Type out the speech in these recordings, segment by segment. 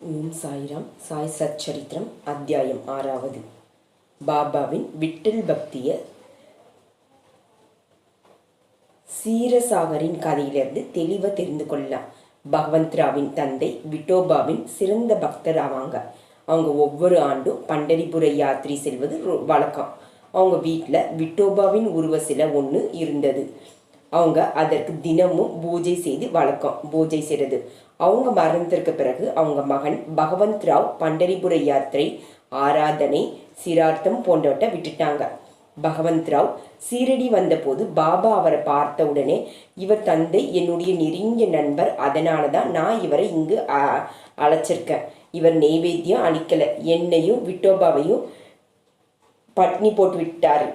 ஓம் சாய்ராம் சாய் சச்சரித்திரம் அத்தியாயம் ஆறாவது. பாபாவின் விட்டில் பக்திய சீரசாகரின் கதையிலிருந்து தெளிவாக தெரிந்து கொள்ளலாம். பகவந்த்ராவின் தந்தை விட்டோபாவின் சிறந்த பக்தர் ஆவாங்க. அவங்க ஒவ்வொரு ஆண்டும் பண்டரிபுர யாத்திரை செல்வது வழக்கம். அவங்க வீட்டில் விட்டோபாவின் உருவ சிலை ஒன்று இருந்தது. அவங்க அதற்கு தினமும் பூஜை செய்து வழக்கம். பூஜை செய்கிறது அவங்க மரணத்திற்கு பிறகு அவங்க மகன் பகவந்த் ராவ் பண்டரிபுர யாத்திரை ஆராதனை சிரார்த்தம் போன்றவற்றை விட்டுட்டாங்க. பகவந்த் ராவ் சீரடி வந்தபோது பாபா அவரை பார்த்த உடனே இவர் தந்தை என்னுடைய நெருங்கிய நண்பர் அதனால தான் நான் இவரை இங்கு அழைச்சிருக்கேன். இவர் நெய்வேத்தியம் அளிக்கல. என்னையும் விட்டோபாவையும் பட்னி போட்டு விட்டார்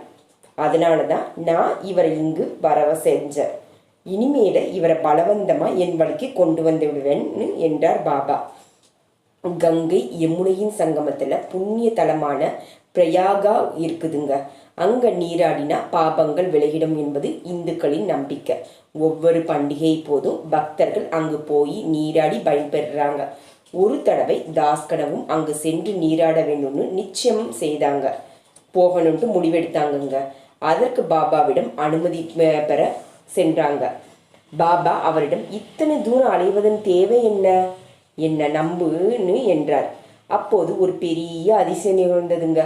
அதனால தான் நான் இவரை இங்கு வரவ செஞ்சேன். இனிமேல இவரை பலவந்தமா என் வழிக்கு கொண்டு வந்து விடுவேன்னு என்றார் பாபா. கங்கை யமுனையின் சங்கமத்துல புண்ணிய தலமான பிரயாகா இருக்குதுங்க. அங்க நீராடினா பாபங்கள் விலகிடும் என்பது இந்துக்களின் நம்பிக்கை. ஒவ்வொரு பண்டிகை போதும் பக்தர்கள் அங்கு போய் நீராடி பயன்பெறாங்க ஒரு தடவை தாஸ்கனவும் அங்கு சென்று நீராட வேண்டும்னு நிச்சயம் செய்தாங்க. போகணும்ட்டு முடிவெடுத்தாங்கங்க. அதற்கு பாபாவிடம் அனுமதி பெற சென்றாங்க. பாபா அவரிடம் இத்தனை தூரம் அலைவதன் தேவை என்ன? என்ன நம்புன்னு என்றார். அப்போது ஒரு பெரிய அதிசயம் நிகழ்ந்ததுங்க.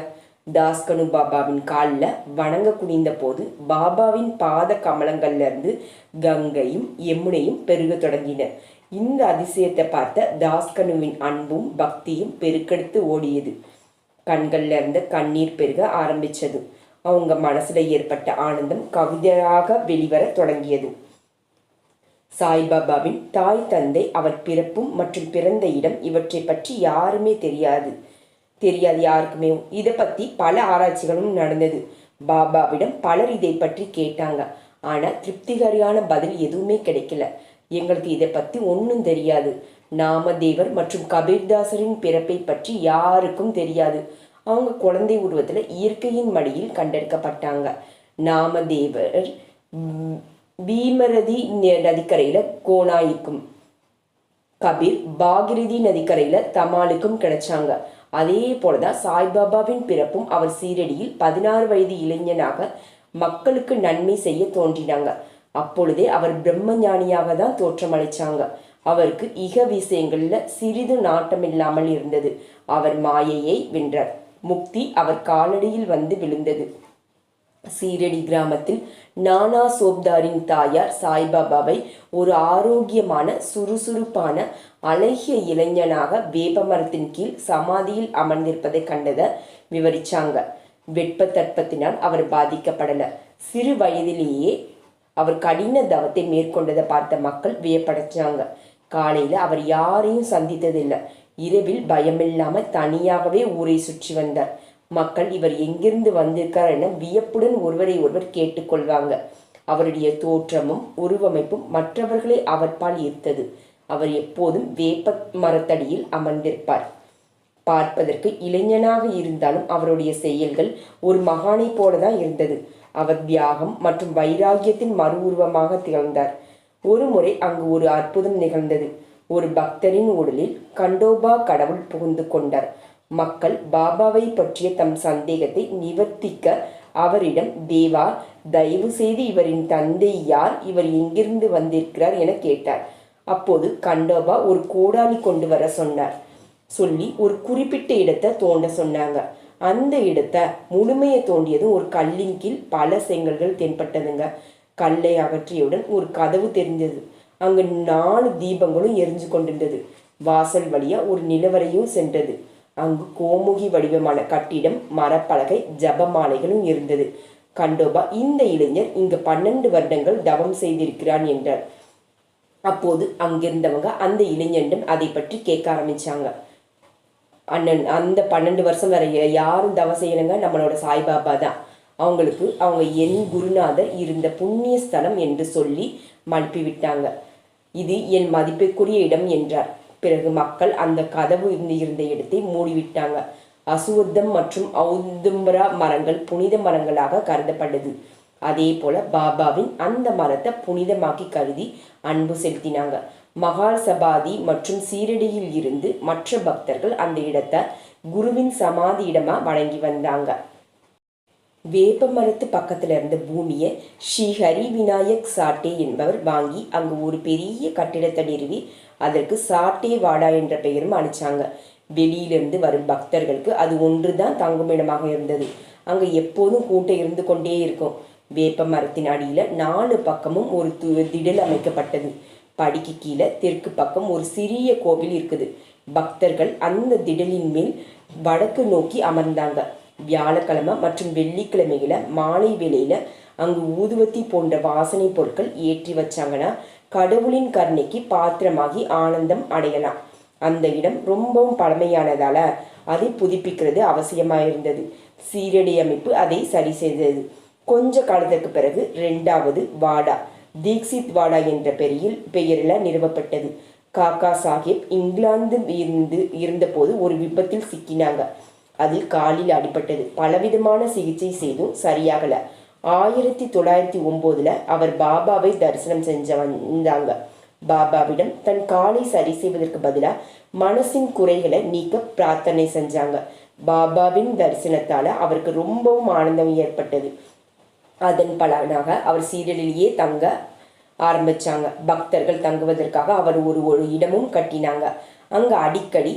தாஸ்கனு பாபாவின் காலில் வணங்க குனிந்த போது பாபாவின் பாத கமலங்கள்லேருந்து கங்கையும் யமுனையும் பெருக தொடங்கின. இந்த அதிசயத்தை பார்த்த தாஸ்கனுவின் அன்பும் பக்தியும் பெருக்கெடுத்து ஓடியது. கண்கள்ல இருந்து கண்ணீர் பெருக ஆரம்பிச்சது. அவங்க மனசுல ஏற்பட்ட ஆனந்தம் கவிதையாக வெளிவர தொடங்கியது. சாய்பாபாவின் தாய் தந்தை அவர் பிறப்பும் மற்றும் பிறந்த இடம் இவற்றை பற்றி யாருமே தெரியாது. தெரியாது யாருக்குமே. இதை பற்றி பல ஆராய்ச்சிகளும் நடந்தது. பாபாவிடம் பலர் இதை பற்றி கேட்டாங்க. ஆனால் திருப்திகரியான பதில் எதுவுமே கிடைக்கல. எங்களுக்கு இதை பற்றி ஒன்றும் தெரியாது. நாமதேவர் மற்றும் கபீர்தாசரின் பிறப்பை பற்றி யாருக்கும் தெரியாது. அவங்க குழந்தை உருவத்தில் இயற்கையின் மடியில் கண்டெடுக்கப்பட்டாங்க. நாமதேவர் பீமரதி ந- நதிக்கரையில கோனாய்க்கும். கபீர் பாகிரதி நதிக்கரையில் தமாலுக்கும் கிடைச்சாங்க. அதே போலதான் சாய்பாபாவின் பிறப்பும் அவர் சீரடியில் பதினாறு வயது இளைஞனாக மக்களுக்கு நன்மை செய்ய தோன்றினாங்க. அப்பொழுதே அவர் பிரம்ம ஞானியாக தான் தோற்றமளிச்சாங்க அவருக்கு இக விஷயங்களில் சிறிது நாட்டம் இல்லாமல் இருந்தது. அவர் மாயையை வென்றார். முக்தி அவர் காலடியில் வந்து விழுந்தது. சீரடி கிராமத்தில் நானா சோப்தாரின் தாயார் சாய்பாபாவை ஒரு ஆரோக்கியமான சுறுசுறுப்பான அழகிய இளைஞனாக வேப்பமரத்தின் கீழ் சமாதியில் அமர்ந்திருப்பதை கண்டதை விவரிச்சாங்க. வெட்ப தட்பத்தினால் அவர் பாதிக்கப்படல. சிறு வயதிலேயே அவர் கடின தவத்தை மேற்கொண்டதை பார்த்த மக்கள் வியப்படைச்சாங்க. காலையில அவர் யாரையும் சந்தித்ததில்லை. இரவில் பயமில்லாமல் தனியாகவே ஊரை சுற்றி வந்தார். மக்கள் இவர் எங்கிருந்து வந்திருக்கார் என வியப்புடன் ஒருவரை ஒருவர் கேட்டுக்கொள்வாங்க அவருடைய தோற்றமும் உருவமைப்பும் மற்றவர்களை அவர்பால் ஈர்த்தது. அவர் எப்போதும் வேப்ப மரத்தடியில் அமர்ந்திருப்பார். பார்ப்பதற்கு இளைஞனாக இருந்தாலும் அவருடைய செயல்கள் ஒரு மகானைப் போலதான் இருந்தது. அவர் தியாகம் மற்றும் வைராகியத்தின் மறு உருவமாக திகழ்ந்தார். ஒரு முறை அங்கு ஒரு அற்புதம் நிகழ்ந்தது. ஒரு பக்தரின் உடலில் கண்டோபா கடவுள் புகுந்து கொண்டார். மக்கள் பாபாவை பற்றிய தம் சந்தேகத்தை நிவர்த்திக்க அவரிடம் தேவா தயவு செய்து இவரின் தந்தை யார்? இவர் எங்கிருந்து வந்திருக்கிறார்? என கேட்டார். அப்போது கண்டோபா ஒரு கோடாலி கொண்டு வர சொன்னார். சொல்லி ஒரு குறிப்பிட்ட இடத்தை தோண்ட சொன்னாங்க. அந்த இடத்தை முழுமையை தோண்டியதும் ஒரு கல்லின் கீழ் பல செங்கல்கள் தென்பட்டதுங்க. கல்லை அகற்றியவுடன் ஒரு கதவு தெரிஞ்சது அங்கு நாலு தீபங்களும் எரிஞ்சு கொண்டிருந்தது. வாசல் வழியா ஒரு நிலவரையும் சென்றது. அங்கு கோமுகி வடிவமான கட்டிடம் மரப்பலகை ஜபமாலைகளும் இருந்தது. கண்டோபா இந்த இளைஞர் இங்கு பன்னெண்டு வருடங்கள் தவம் செய்திருக்கிறான் என்றார். அப்போது அங்கிருந்தவங்க அந்த இளைஞனிடம் அதை பற்றி கேட்க ஆரம்பிச்சாங்க. அண்ணன் அந்த பன்னெண்டு வருஷம் வரை யாரும் தவம் செய்யலைங்க நம்மளோட சாய்பாபா தான். அவங்களுக்கு அவங்க என் குருநாதர் இருந்த புண்ணிய ஸ்தலம் என்று சொல்லி மனுப்பிவிட்டாங்க. விட்டாங்க இது என் மதிப்பிற்குரிய இடம் என்றார். பிறகு மக்கள் அந்த கதவு இருந்து இருந்த இடத்தை மூடிவிட்டாங்க. அசுவத்தம் மற்றும் ஔதும்பரா மரங்கள் புனித மரங்களாக கருதப்பட்டது. அதே போல பாபாவின் அந்த மரத்தை புனிதமாக்கி கருதி அன்பு செலுத்தினாங்க. மகால் சபாதி மற்றும் சீரடியில் இருந்து மற்ற பக்தர்கள் அந்த இடத்தை குருவின் சமாதி இடமா வழங்கி வந்தாங்க. வேப்ப மரத்து பக்கத்தில் இருந்த பூமியை ஸ்ரீ ஹரி விநாயக் சாட்டே என்பவர் வாங்கி அங்கு ஒரு பெரிய கட்டிடத்தை நிறுவி அதற்கு சாட்டே வாடா என்ற பெயரும் அளிச்சாங்க வெளியிலிருந்து வரும் பக்தர்களுக்கு அது ஒன்றுதான் தங்குமிடமாக இருந்தது. அங்கு எப்போதும் கூட்டம் இருந்து கொண்டே இருக்கும். வேப்ப மரத்தின் அடியில் நாலு பக்கமும் ஒரு து- திடல் அமைக்கப்பட்டது. படிக்கு கீழே தெற்கு பக்கம் ஒரு சிறிய கோவில் இருக்குது. பக்தர்கள் அந்த திடலின் மேல் வடக்கு நோக்கி அமர்ந்தாங்க. வியாழக்கிழமை மற்றும் வெள்ளிக்கிழமையில மாலை வேளையில அங்கு ஊதுவத்தி போன்ற வாசனை பொருட்கள் ஏற்றி வச்சாங்கன்னா கடவுளின் கருணைக்கு பாத்திரமாகி ஆனந்தம் அடையலாம். அந்த இடம் ரொம்பவும் பழமையானதால அதை புதுப்பிக்கிறது அவசியமாக இருந்தது. சீரடி அமைப்பு அதை சரி செய்தது. கொஞ்ச காலத்திற்கு பிறகு ரெண்டாவது வாடா தீக்ஷித் வாடா என்ற பெயரில் பெயரில் நிறுவப்பட்டது. காக்கா சாஹிப் இங்கிலாந்து இருந்து இருந்தபோது ஒரு விபத்தில் சிக்கினாங்க. அதில் காலில் அடிபட்டது. பலவிதமான சிகிச்சை செய்தும் சரியாகல. ஆயிரத்தி தொள்ளாயிரத்தி ஒம்போதுல அவர் பாபாவை தரிசனம் செஞ்ச வந்தாங்க பாபாவிடம் தன் காலை சரி செய்வதற்கு பதிலாக மனசின் குறைகளை நீக்க பிரார்த்தனை செஞ்சாங்க. பாபாவின் தரிசனத்தால அவருக்கு ரொம்பவும் ஆனந்தம் ஏற்பட்டது. அதன் பலனாக அவர் சீரலிலேயே தங்க ஆரம்பிச்சாங்க. பக்தர்கள் தங்குவதற்காக அவர் ஒரு ஒரு இடமும் கட்டினாங்க. அங்க அடிக்கடி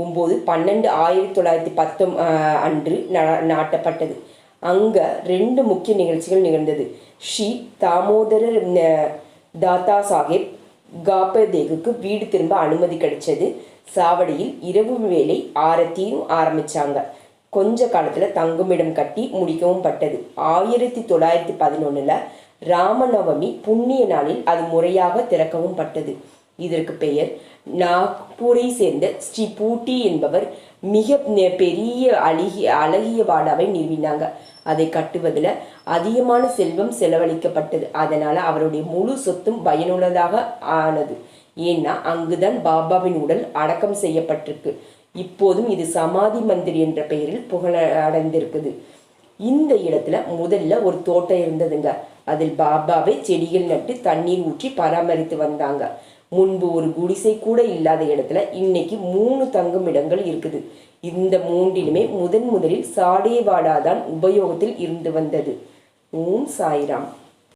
ஒம்பது பன்னெண்டு ஆயிரத்தி தொள்ளாயிரத்தி பத்தொம் அன்று நாட்டப்பட்டது. அங்கே ரெண்டு முக்கிய நிகழ்ச்சிகள் நிகழ்ந்தது. ஸ்ரீ தாமோதரர் ந- தாத்தா சாஹேப் காப்பதேகுக்கு வீடு திரும்ப அனுமதி கிடைச்சது. சாவடியில் இரவு வேளை ஆரத்தியும் ஆரம்பித்தாங்க கொஞ்ச காலத்தில் தங்குமிடம் கட்டி முடிக்கவும் பட்டது. ஆயிரத்தி தொள்ளாயிரத்தி பதினொன்றில் ராமநவமி புண்ணிய நாளில் அது முறையாக திறக்கவும் பட்டது. இதற்கு பெயர் நாக்பூரை சேர்ந்த ஸ்ரீ பூட்டி என்பவர் மிக பெரிய அழகிய அழகிய வாடாவை நிறுவினாங்க. அதை கட்டுவதில் அதிகமான செல்வம் செலவழிக்கப்பட்டது. அதனால அவருடைய முழு சொத்தும் பயனுள்ளதாக ஆனது. ஏன்னா அங்குதான் பாபாவின் உடல் அடக்கம் செய்யப்பட்டிருக்கு. இப்போதும் இது சமாதி மந்திர் என்ற பெயரில் புகழ அடைந்திருக்குது இந்த இடத்துல முதல்ல ஒரு தோட்டம் இருந்ததுங்க. அதில் பாபாவை செடிகள் நட்டு தண்ணீர் ஊற்றி பராமரித்து வந்தாங்க. முன்பு ஒரு குடிசை கூட இல்லாத இடத்துல இன்னைக்கு மூணு தங்கும் இடங்கள் இருக்குது. இந்த மூன்றிலுமே முதன் முதலில் சாடே வாடாதான் உபயோகத்தில் இருந்து வந்தது. ஓம் சாய்ராம்.